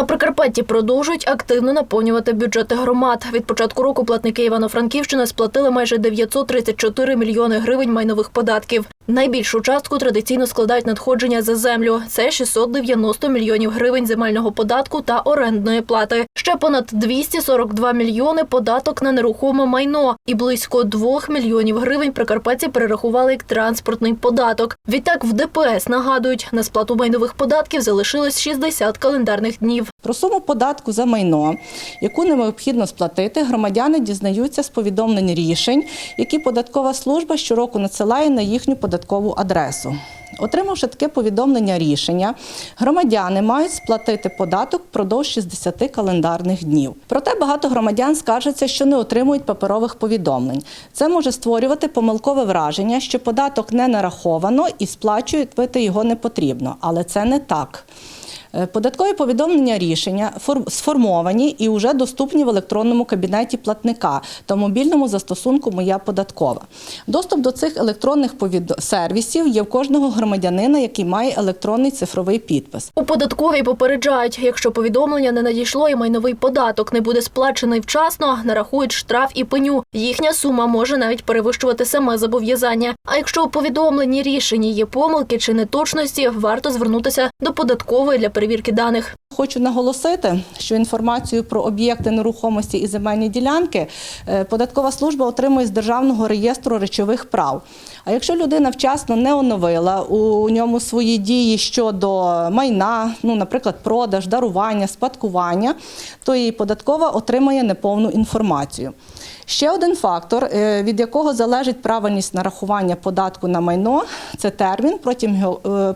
На Прикарпатті продовжують активно наповнювати бюджети громад. Від початку року платники Івано-Франківщини сплатили майже 934 мільйони гривень майнових податків. Найбільшу частку традиційно складають надходження за землю. Це 690 мільйонів гривень земельного податку та орендної плати. Ще понад 242 мільйони податок на нерухоме майно і близько 2 мільйонів гривень прикарпатці перерахували як транспортний податок. Відтак в ДПС нагадують, на сплату майнових податків залишилось 60 календарних днів. Про суму податку за майно, яку необхідно сплатити, громадяни дізнаються з повідомлень рішень, які податкова служба щороку надсилає на їхню податкову адресу. Отримавши таке повідомлення рішення, громадяни мають сплатити податок впродовж 60 календарних днів. Проте багато громадян скаржаться, що не отримують паперових повідомлень. Це може створювати помилкове враження, що податок не нараховано і сплачувати його не потрібно. Але це не так. Е, Податкові повідомлення рішення фор- сформовані і вже доступні в електронному кабінеті платника та мобільному застосунку Моя податкова. Доступ до цих електронних сервісів є в кожного громадянина, який має електронний цифровий підпис. У податковій попереджають, якщо повідомлення не надійшло і майновий податок не буде сплачений вчасно, нарахують штраф і пеню. Їхня сума може навіть перевищувати саме зобов'язання. А якщо у повідомленні рішенні є помилки чи неточності, варто звернутися до податкової для перевірки даних. Хочу наголосити, що інформацію про об'єкти нерухомості і земельні ділянки е, податкова служба отримує з державного реєстру речових прав. А якщо людина вчасно не оновила у ньому свої дії щодо майна, ну, наприклад, продаж, дарування, спадкування, то її податкова отримає неповну інформацію. Ще один фактор, е, від якого залежить правильність нарахування податку на майно, це термін,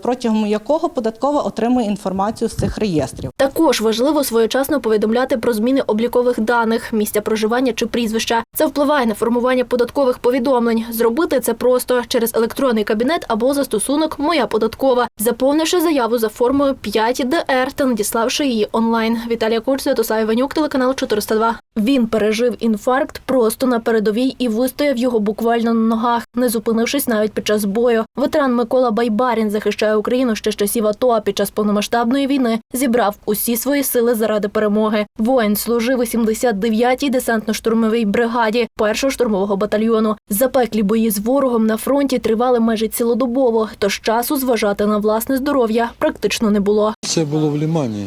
протягом е, якого податкова отримує інформацію з цих реєстрів. Також важливо своєчасно повідомляти про зміни облікових даних, місця проживання чи прізвища. Це впливає на формування податкових повідомлень. Зробити це просто через електронний кабінет або застосунок Моя податкова, заповнивши заяву за формою 5 ДР та надіславши її онлайн. Віталія Куч, Святослав Іванюк, телеканал 402. Він пережив інфаркт просто на передовій і вистояв його буквально на ногах, не зупинившись навіть під час бою. Ветеран Микола Байбарін захищає Україну ще з часів АТО, а під час повномасштабної війни зібрав усі свої сили заради перемоги. Воїн служив у 79-й десантно-штурмовій бригаді першого штурмового батальйону. Запеклі бої з ворогом на фронті тривали майже цілодобово, тож часу зважати на власне здоров'я практично не було. Це було в Лімані.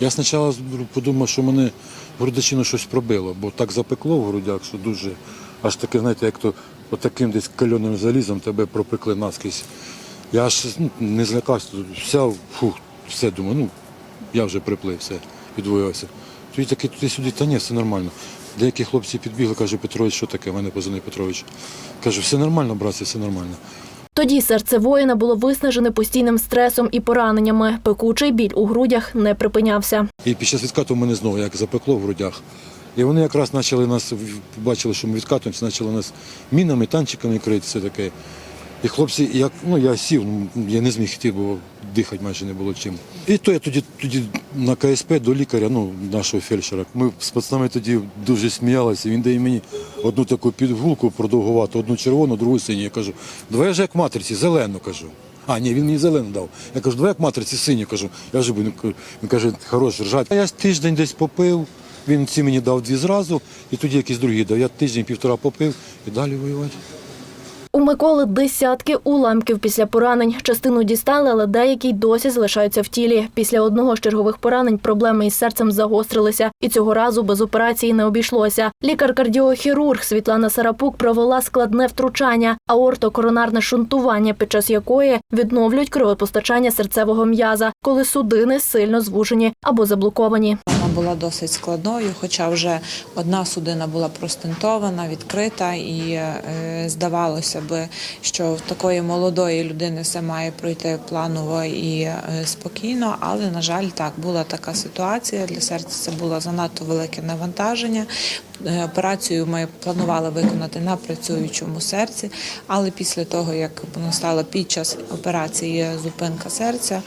Я спочатку подумав, що мене грудачину щось пробило, бо так запекло в грудях, що дуже аж таке, знаєте, як то отаким десь кальоним залізом тебе пропекли наскрізь. Я аж ну, не злякався, взяв, фух, все думаю, ну я вже приплив, все, відвоювався. Тоді такий туди-сюди, та ні, все нормально. Деякі хлопці підбігли, каже, Петрович, що таке? Мене позвонив Петрович. Каже, все нормально, братці, все нормально. Тоді серце воїна було виснажене постійним стресом і пораненнями. Пекучий біль у грудях не припинявся. І під час відкату мене знову як запекло в грудях. І вони якраз почали нас, побачили, що ми відкатуємося, почали нас мінами, танчиками крити, все таке. І хлопці, як, ну я сів, ну, я не зміг йти, бо дихати майже не було чим. І то я тоді, тоді на КСП до лікаря, ну, нашого фельдшера. Ми з пацанами тоді дуже сміялися. Він дає мені одну таку підгулку продовгувату, одну червону, другу синю. Я кажу, давай я ж як матриці, зелену кажу. А, ні, він мені зелену дав. Я кажу, давай як матриці синю кажу. Я вже буду. Він каже, хорош, ржать. А я тиждень десь попив. Він ці мені дав дві зразу, і тоді якісь другі дав. Я тиждень-півтора попив і далі воювати. У Миколи десятки уламків після поранень. Частину дістали, але деякі досі залишаються в тілі. Після одного з чергових поранень проблеми із серцем загострилися, і цього разу без операції не обійшлося. Лікар-кардіохірург Світлана Сарапук провела складне втручання, аортокоронарне шунтування, під час якої відновлюють кровопостачання серцевого м'яза, коли судини сильно звужені або заблоковані. Вона була досить складною, хоча вже одна судина була простентована, відкрита, і е, здавалося би, що в такої молодої людини все має пройти планово і е, спокійно. Але на жаль, так була така ситуація. Для серця це було занадто велике навантаження. Е, Операцію ми планували виконати на працюючому серці, але після того, як настала під час операції зупинка серця,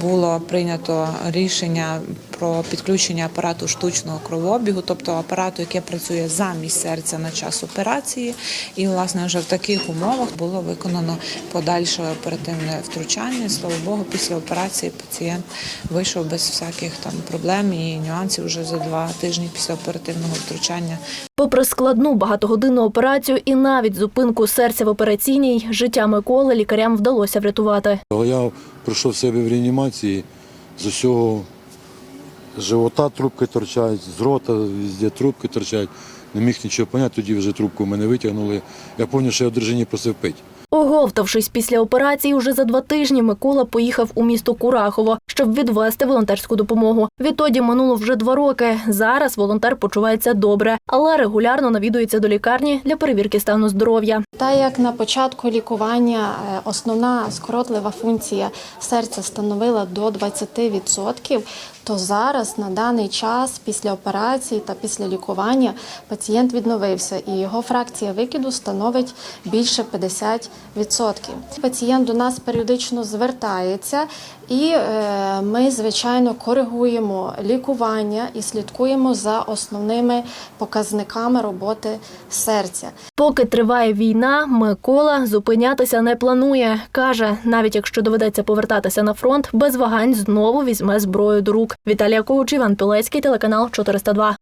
було прийнято рішення про підключення апарату штучного кровообігу, тобто апарату, який працює замість серця на час операції. І власне вже в таких умовах було виконано подальше оперативне втручання. Слава Богу, після операції пацієнт вийшов без всяких там проблем і нюансів вже за два тижні після оперативного втручання Попри складну багатогодинну операцію і навіть зупинку серця в операційній, життя Миколи лікарям вдалося врятувати. Я прийшов в себе в реанімації, з усього живота трубки торчать, з рота везде трубки торчать. Не міг нічого поняти, тоді вже трубку в мене витягнули. Я пам'ятаю, що я в держині просив пити. Оговтавшись після операції, уже за два тижні Микола поїхав у місто Курахово, щоб відвести волонтерську допомогу. Відтоді минуло вже два роки. Зараз волонтер почувається добре, але регулярно навідується до лікарні для перевірки стану здоров'я. Та як на початку лікування е, основна скоротлива функція серця становила до 20%, то зараз на даний час після операції та після лікування пацієнт відновився і його фракція викиду становить більше 50%. Пацієнт до нас періодично звертається, і е, ми, звичайно, коригуємо лікування і слідкуємо за основними показниками роботи серця. Поки триває війна, Микола зупинятися не планує. Каже, навіть якщо доведеться повертатися на фронт, без вагань знову візьме зброю до рук. Віталія Ковуч, Іван Пілецький, телеканал 402.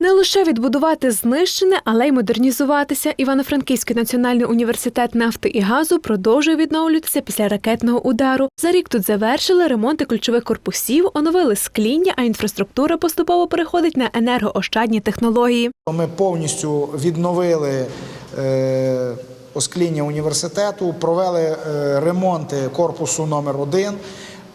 Не лише відбудувати знищене, але й модернізуватися. Івано-Франківський національний університет нафти і газу продовжує відновлюватися після ракетного удару. За рік тут завершили ремонти ключових корпусів, оновили скління, а інфраструктура поступово переходить на енергоощадні технології. Ми повністю відновили е, оскління університету, провели е, ремонти корпусу номер 1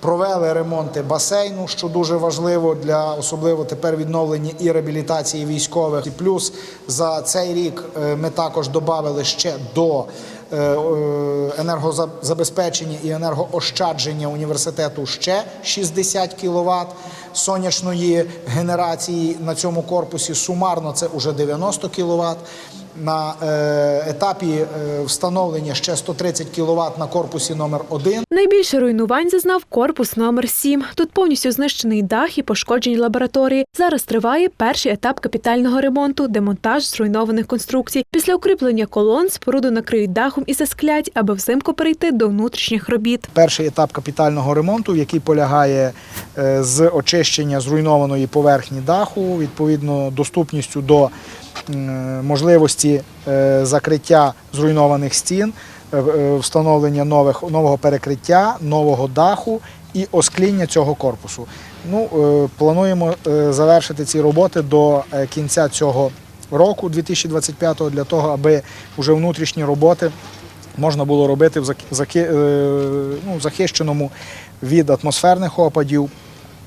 провели ремонти басейну, що дуже важливо для особливо тепер відновлення і реабілітації військових. І плюс за цей рік е, ми також додали ще до е, е, енергозабезпечення і енергоощадження університету ще 60 кВт сонячної генерації на цьому корпусі. Сумарно це вже 90 кВт. На е, етапі е, встановлення ще 130 кВт на корпусі номер 1 Найбільше руйнувань зазнав корпус номер 7 Тут повністю знищений дах і пошкоджені лабораторії. Зараз триває перший етап капітального ремонту, демонтаж зруйнованих конструкцій. Після укріплення колон споруду накриють дахом і засклять, аби взимку перейти до внутрішніх робіт. перший етап капітального ремонту, який полягає е, з очищення зруйнованої поверхні даху, відповідно доступністю до можливості е, закриття зруйнованих стін, е, е, встановлення нових, нового перекриття, нового даху і оскління цього корпусу. Ну, плануємо завершити ці роботи до кінця цього року, 2025-го, для того, аби вже внутрішні роботи можна було робити в ну, захищеному від атмосферних опадів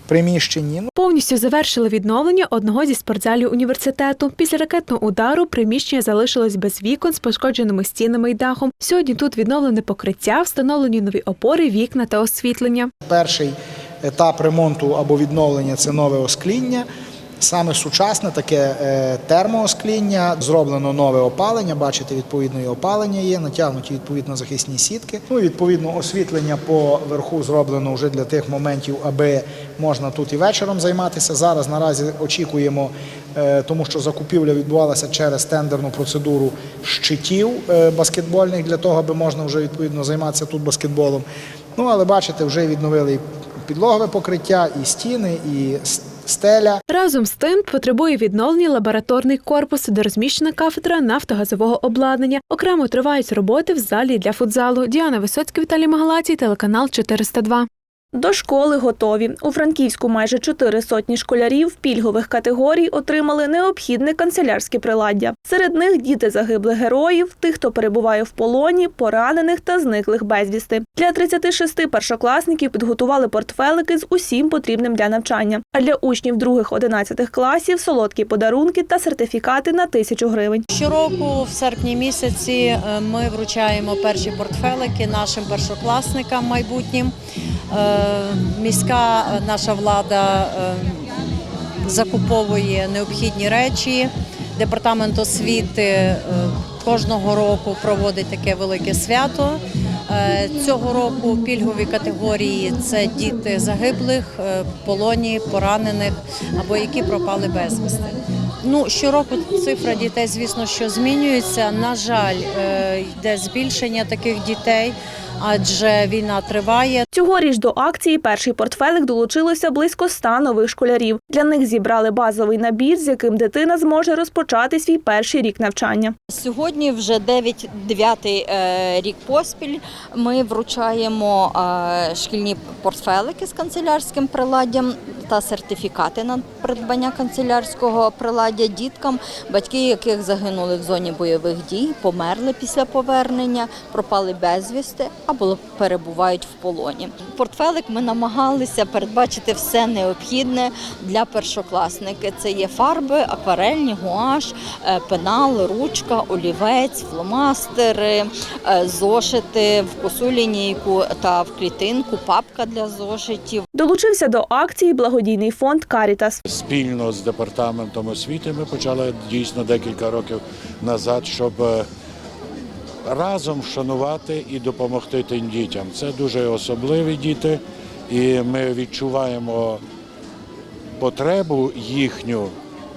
приміщенні. Ну, Повністю завершили відновлення одного зі спортзалів університету. Після ракетного удару приміщення залишилось без вікон з пошкодженими стінами й дахом. Сьогодні тут відновлене покриття, встановлені нові опори, вікна та освітлення. Перший етап ремонту або відновлення це нове оскління. Саме сучасне таке е, термооскління, зроблено нове опалення. Бачите, відповідно і опалення є, натягнуті відповідно захисні сітки. Ну відповідно освітлення по верху зроблено вже для тих моментів, аби можна тут і вечором займатися. Зараз наразі очікуємо, е, тому що закупівля відбувалася через тендерну процедуру щитів е, баскетбольних для того, аби можна вже відповідно займатися тут баскетболом. Ну але бачите, вже відновили і підлогове покриття, і стіни, і стеля. Разом з тим потребує відновлення лабораторний корпус, де розміщена кафедра нафтогазового обладнання. Окремо тривають роботи в залі для футзалу. Діана Висоцька, Віталій Магалацій, телеканал 402. До школи готові. У Франківську майже чотири сотні школярів пільгових категорій отримали необхідне канцелярське приладдя. Серед них діти загиблих героїв, тих, хто перебуває в полоні, поранених та зниклих безвісти. Для 36 першокласників підготували портфелики з усім потрібним для навчання. А для учнів других-11 класів солодкі подарунки та сертифікати на тисячу гривень. Щороку, в серпні місяці, е, ми вручаємо перші портфелики нашим першокласникам майбутнім. Е, Міська наша влада е, закуповує необхідні речі. Департамент освіти е, кожного року проводить таке велике свято. Цього року пільгові категорії це діти загиблих, полоні, поранених або які пропали безвісти. Ну, щороку цифра дітей, звісно, що змінюється. На жаль, йде збільшення таких дітей, адже війна триває. Цьогоріч до акції перший портфелик долучилося близько ста нових школярів. Для них зібрали базовий набір, з яким дитина зможе розпочати свій перший рік навчання. Сьогодні вже 9 дев'ятий е, рік поспіль. Ми вручаємо е, шкільні портфелики з канцелярським приладдям та сертифікати на придбання канцелярського приладдя діткам, батьки яких загинули в зоні бойових дій, померли після повернення, пропали безвісти або перебувають в полоні. Портфелик ми намагалися передбачити все необхідне для першокласники. Це є фарби, акварельні, гуаш, е, пенал, ручка, олівець, фломастери, е, зошити в косу лінійку та в клітинку, папка для зошитів. Долучився до акції благодійний фонд Карітас. Спільно з департаментом освіти ми почали дійсно декілька років назад, щоб е, разом вшанувати і допомогти тим дітям. Це дуже особливі діти, і ми відчуваємо потребу їхню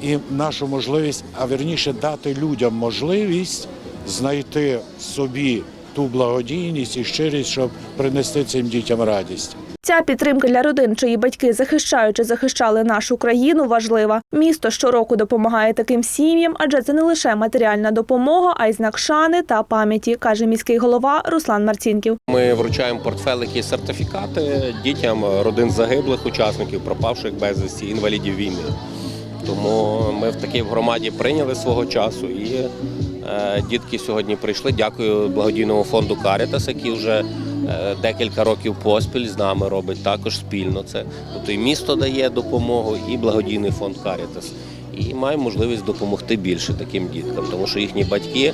і нашу можливість, а верніше дати людям можливість знайти в собі ту благодійність і щирість, щоб принести цим дітям радість. Ця підтримка для родин, чиї батьки захищають чи захищали нашу країну, важлива. Місто щороку допомагає таким сім'ям, адже це не лише матеріальна допомога, а й знак шани та пам'яті, каже міський голова Руслан Марцінків. Ми вручаємо портфелики сертифікати дітям родин загиблих учасників, пропавших безвісті, інвалідів війни. Тому ми в такій громаді прийняли свого часу і е, дітки сьогодні прийшли. Дякую благодійному фонду Карітас, який вже декілька років поспіль з нами робить також спільно це. Тобто і місто дає допомогу, і благодійний фонд Карітас. І маємо можливість допомогти більше таким діткам, тому що їхні батьки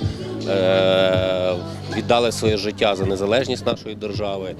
е, віддали своє життя за незалежність нашої держави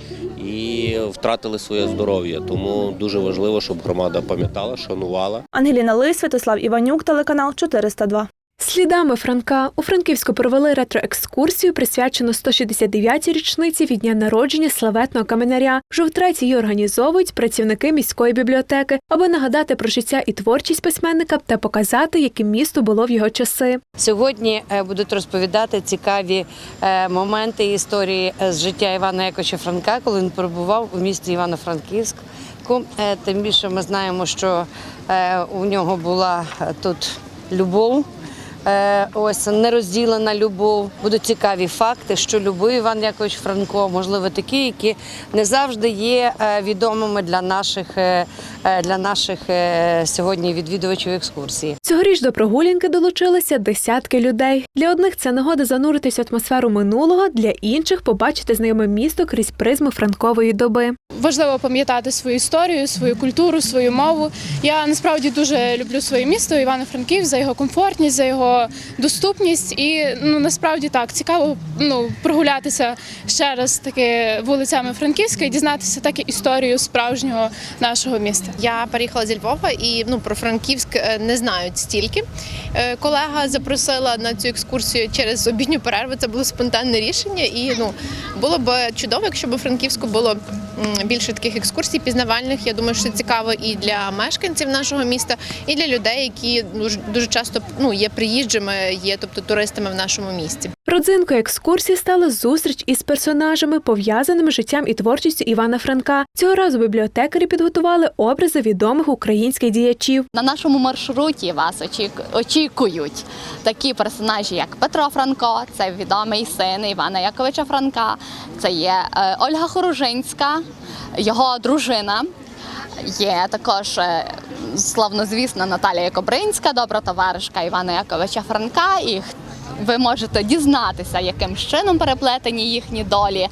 і втратили своє здоров'я. Тому дуже важливо, щоб громада пам'ятала, шанувала. Ангеліна Лис, Святослав Іванюк, телеканал 402. Слідами Франка у Франківську провели ретроекскурсію, присвячену 169-й річниці від дня народження славетного каменяря. Вже втретє її організовують працівники міської бібліотеки, аби нагадати про життя і творчість письменника та показати, яким місто було в його часи. Сьогодні е, будуть розповідати цікаві е, моменти історії е, з життя Івана Яковича Франка, коли він перебував у місті Івано-Франківськ. Тим більше ми знаємо, що у нього була тут любов. Е, Ось нерозділена любов. Будуть цікаві факти, що любив Іван Якович Франко, можливо, такі, які не завжди є е, відомими для наших е, для наших сьогодні відвідувачів екскурсії. Цьогоріч до прогулянки долучилися десятки людей. Для одних це нагода зануритись в атмосферу минулого, для інших побачити знайоме місто крізь призму франкової доби. Важливо пам'ятати свою історію, свою культуру, свою мову. Я насправді дуже люблю своє місто Івано-Франків за його комфортність, за його доступність. І ну насправді так цікаво ну прогулятися ще раз таки вулицями Франківська і дізнатися таки історію справжнього нашого міста. Я переїхала зі Львова і ну про Франківськ е, не знають стільки. Е, Колега запросила на цю екскурсію через обідню перерву. Це було спонтанне рішення, і ну було б чудово, якщо б у Франківську було більше таких екскурсій пізнавальних. Я думаю, що це цікаво і для мешканців нашого міста, і для людей, які дуже дуже часто ну є приїжджими, є тобто туристами в нашому місті. Родзинкою екскурсії стала зустріч із персонажами, пов'язаними з життям і творчістю Івана Франка. Цього разу бібліотекарі підготували образи відомих українських діячів. На нашому маршруті вас очікують такі персонажі, як Петро Франко, це відомий син Івана Яковича Франка, це є е, Ольга Хоружинська, його дружина. Є також е, славнозвісна Наталія Кобринська, добра товаришка Івана Яковича Франка. І ви можете дізнатися, яким чином переплетені їхні долі.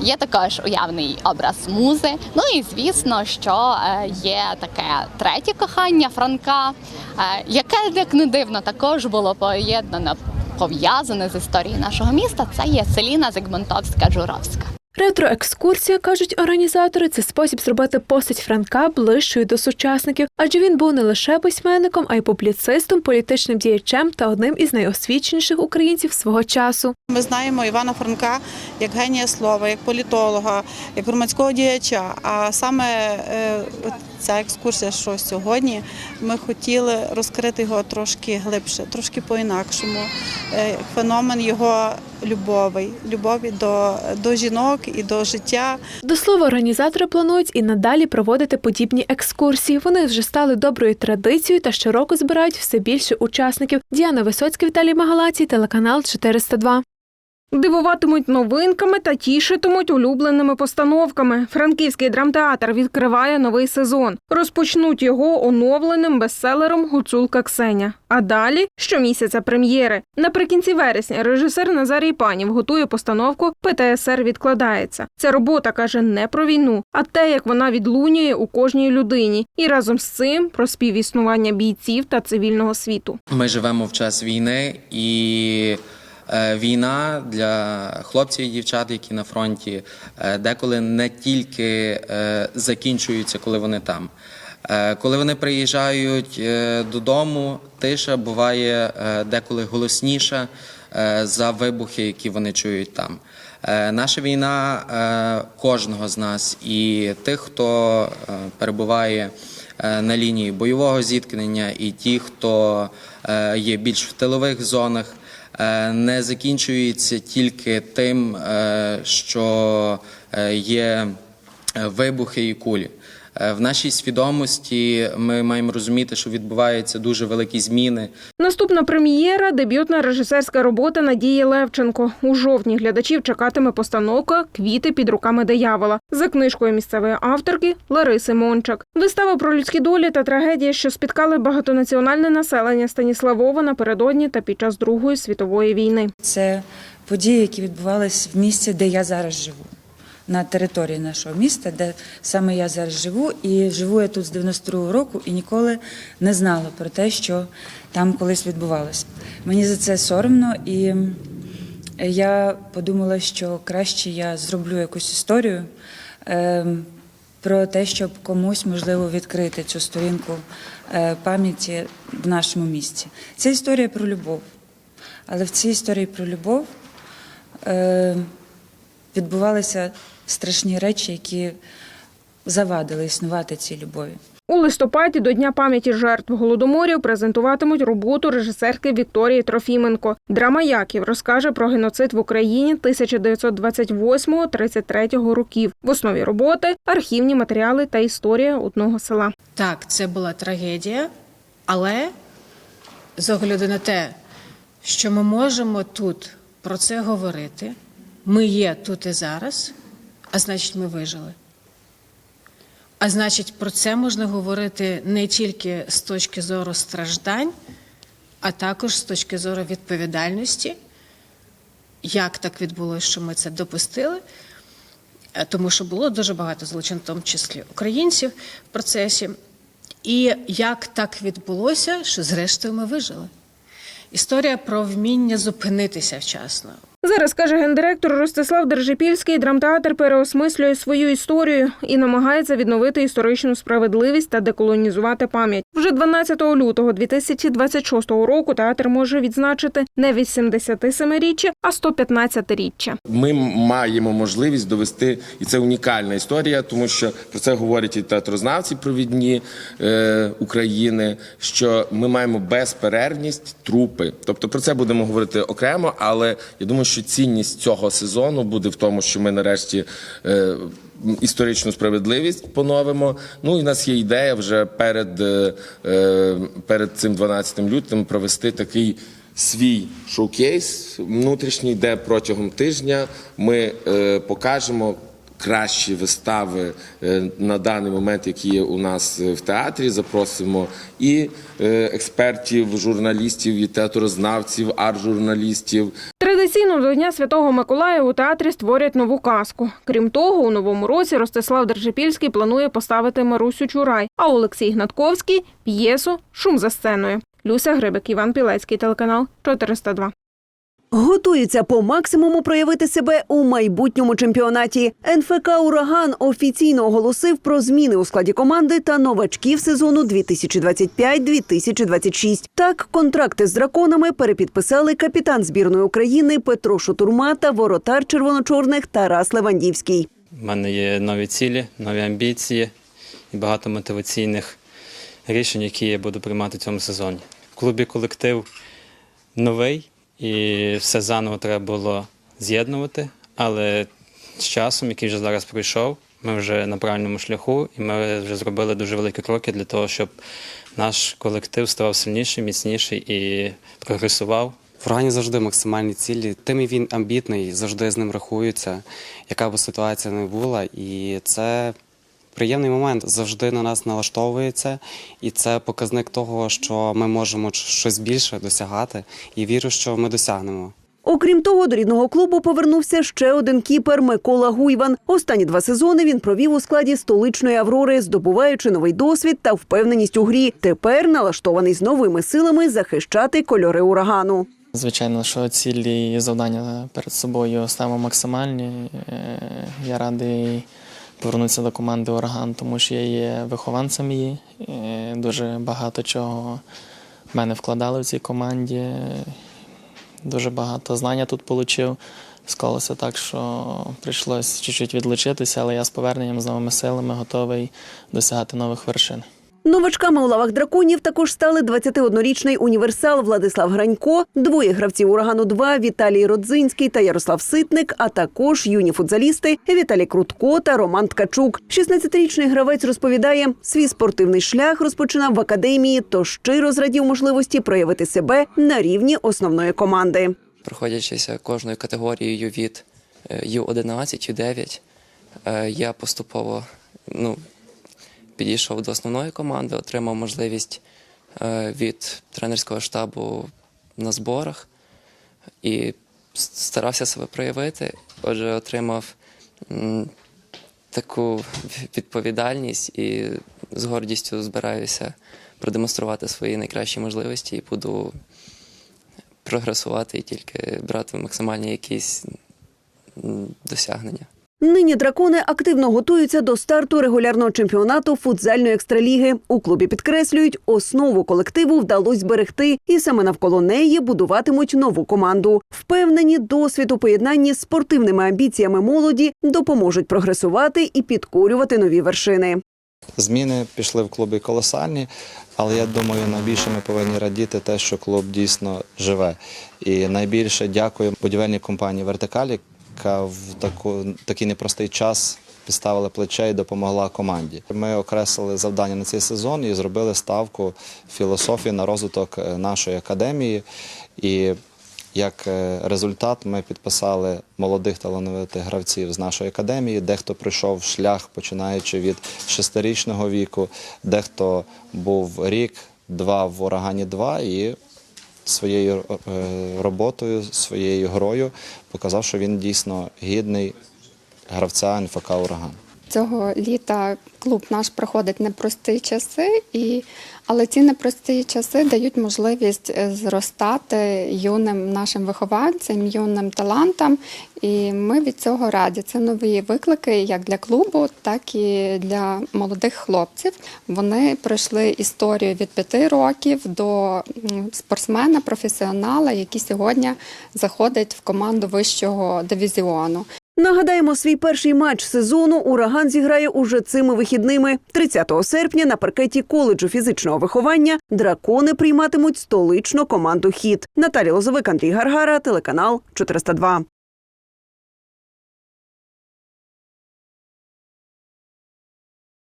Є також уявний образ музи. Ну і звісно, що е, є таке третє кохання Франка, е, яке, як не дивно, також було поєднано, пов'язане з історією нашого міста. Це є Селіна Зигмунтовська Журовська. Ретроекскурсія, кажуть організатори, це спосіб зробити постать Франка ближчою до сучасників, адже він був не лише письменником, а й публіцистом, політичним діячем та одним із найосвіченіших українців свого часу. Ми знаємо Івана Франка як генія слова, як політолога, як громадського діяча. А саме е, ця екскурсія, що сьогодні, ми хотіли розкрити його трошки глибше, трошки по-інакшому. Е, Феномен його любові, любові до, до жінок і до життя. До слова, організатори планують і надалі проводити подібні екскурсії. Вони вже стали доброю традицією та щороку збирають все більше учасників. Діана Висоцька, Віталій Магалацій, телеканал 402. Дивуватимуть новинками та тішитимуть улюбленими постановками. Франківський драмтеатр відкриває новий сезон. Розпочнуть його оновленим бестселером Гуцулка Ксеня. А далі щомісяця прем'єри. Наприкінці вересня режисер Назарій Панів готує постановку ПТСР відкладається. Ця робота каже не про війну, а те, як вона відлунює у кожній людині, і разом з цим про співіснування бійців та цивільного світу. Ми живемо в час війни, і війна для хлопців і дівчат, які на фронті, е, деколи не тільки е, закінчується, коли вони там. Е, Коли вони приїжджають е, додому, тиша буває е, деколи голосніша е, за вибухи, які вони чують там. Е, Наша війна е, кожного з нас і тих, хто е, перебуває е, на лінії бойового зіткнення, і ті, хто е, є більш в тилових зонах, е, не закінчується тільки тим, е, що е, є е, вибухи і кулі. Е, В нашій свідомості ми маємо розуміти, що відбуваються дуже великі зміни. Наступна прем'єра дебютна режисерська робота Надії Левченко. У жовтні глядачів чекатиме постановка Квіти під руками диявола за книжкою місцевої авторки Лариси Мончак. Вистава про людські долі та трагедії, що спіткали багатонаціональне населення Станіславова напередодні та під час Другої світової війни. Це події, які відбувалися в місті, де я зараз живу. На території нашого міста, де саме я зараз живу, і живу я тут з 92-го року і ніколи не знала про те, що там колись відбувалося. Мені за це соромно, і я подумала, що краще я зроблю якусь історію е, про те, щоб комусь можливо відкрити цю сторінку е, пам'яті в нашому місті. Це історія про любов. Але в цій історії про любов е, відбувалися страшні речі, які завадили існувати цій любові. У листопаді до Дня пам'яті жертв голодоморів презентуватимуть роботу режисерки Вікторії Трофіменко. Драма Яків розкаже про геноцид в Україні 1928-33 років. В основі роботи архівні матеріали та історія одного села. Так, це була трагедія, але з огляду на те, що ми можемо тут про це говорити, ми є тут і зараз, а значить, ми вижили. А значить, про це можна говорити не тільки з точки зору страждань, а також з точки зору відповідальності, як так відбулося, що ми це допустили. Е, Тому що було дуже багато злочин, в тому числі українців в процесі. І як так відбулося, що зрештою ми вижили. Історія про вміння зупинитися вчасно. Зараз каже гендиректор Ростислав Держипільський, драмтеатр переосмислює свою історію і намагається відновити історичну справедливість та деколонізувати пам'ять. Вже 12 лютого 2026 року театр може відзначити не 87-річчя, а 115-річчя. Ми маємо можливість довести, і це унікальна історія, тому що про це говорять і театрознавці провідні е, України. Що ми маємо безперервність трупи. Тобто про це будемо говорити окремо, але я думаю, що цінність цього сезону буде в тому, що ми нарешті. Е, Історичну справедливість поновимо. Ну і в нас є ідея вже перед, е, е, перед цим 12 лютим провести такий свій шоукейс внутрішній, де протягом тижня ми покажемо кращі вистави е, на даний момент, які є у нас е, в театрі. Запросимо і е, експертів, журналістів, і театрознавців, арт-журналістів. Традиційно до Дня Святого Миколая у театрі створять нову казку. Крім того, у новому році Ростислав Держипільський планує поставити Марусю Чурай, а Олексій Гнатковський п'єсу Шум за сценою. Люся Грибик, Іван Пілецький, телеканал 402. Готуються по максимуму проявити себе у майбутньому чемпіонаті. НФК Ураган офіційно оголосив про зміни у складі команди та новачків сезону 2025-2026. Так, контракти з драконами перепідписали капітан збірної України Петро Шутурма та воротар червоно-чорних Тарас Левандівський. У мене є нові цілі, нові амбіції і багато мотиваційних рішень, які я буду приймати в цьому сезоні. В клубі колектив новий і все заново треба було з'єднувати, але з часом, який вже зараз пройшов, ми вже на правильному шляху, і ми вже зробили дуже великі кроки для того, щоб наш колектив ставав сильніший, міцніший і прогресував. В Рані завжди максимальні цілі. Тим і він амбітний, завжди з ним рахуються, яка б ситуація не була. І це приємний момент, завжди на нас налаштовується. І це показник того, що ми можемо щось більше досягати. І вірю, що ми досягнемо. Окрім того, до рідного клубу повернувся ще один кіпер Микола Гуйван. Останні два сезони він провів у складі столичної Аврори, здобуваючи новий досвід та впевненість у грі. Тепер налаштований з новими силами захищати кольори урагану. Звичайно, що цілі і завдання перед собою ставимо максимальні. Е, Я радий повернутися до команди Ураган, тому що я є вихованцем її. Е, Дуже багато чого в мене вкладали в цій команді. Дуже багато знання тут отримав. Склалося так, що прийшлося чуть-чуть відлучитися, але я з поверненням з новими силами готовий досягати нових вершин. Новачками у лавах драконів також стали 21-річний універсал Владислав Гранько, двоє гравців урагану 2 Віталій Родзинський та Ярослав Ситник, а також юні футзалісти Віталій Крутко та Роман Ткачук. 16-річний гравець розповідає, свій спортивний шлях розпочинав в академії, то щиро зрадів можливості проявити себе на рівні основної команди. проходячися кожною категорією від е, Ю-11, Ю-9, е, я поступово ну, підійшов до основної команди, отримав можливість е, від тренерського штабу на зборах і старався себе проявити. Отже, отримав таку відповідальність і з гордістю збираюся продемонструвати свої найкращі можливості і буду прогресувати і тільки брати максимальні якісь досягнення. Нині дракони активно готуються до старту регулярного чемпіонату футзальної екстраліги. У клубі підкреслюють, основу колективу вдалося зберегти, і саме навколо неї будуватимуть нову команду. Впевнені, досвід у поєднанні з спортивними амбіціями молоді допоможуть прогресувати і підкорювати нові вершини. Зміни пішли в клубі колосальні, але я думаю, найбільше ми повинні радіти те, що клуб дійсно живе. І найбільше дякую будівельній компанії Вертикалі, яка в таку, такий непростий час підставила плече і допомогла команді. Ми окреслили завдання на цей сезон і зробили ставку філософії на розвиток е, нашої академії. І як е, результат ми підписали молодих талановитих гравців з нашої академії. Дехто пройшов шлях, починаючи від шестирічного віку, дехто був рік, два в урагані 2 і своєю е, роботою, своєю грою показав, що він дійсно гідний гравця НФК Ураган. Цього літа клуб наш проходить непрості часи, і, але ці непрості часи дають можливість е, зростати юним нашим вихованцям, юним талантам. І ми від цього раді. Це нові виклики як для клубу, так і для молодих хлопців. Вони пройшли історію від п'яти років до спортсмена, професіонала, який сьогодні заходить в команду вищого дивізіону. Нагадаємо, свій перший матч сезону ураган зіграє уже цими вихідними. 30 серпня на паркеті коледжу фізичного виховання дракони прийматимуть столичну команду Хіт. Наталі Лозовик, Андрій Гаргара, телеканал 402.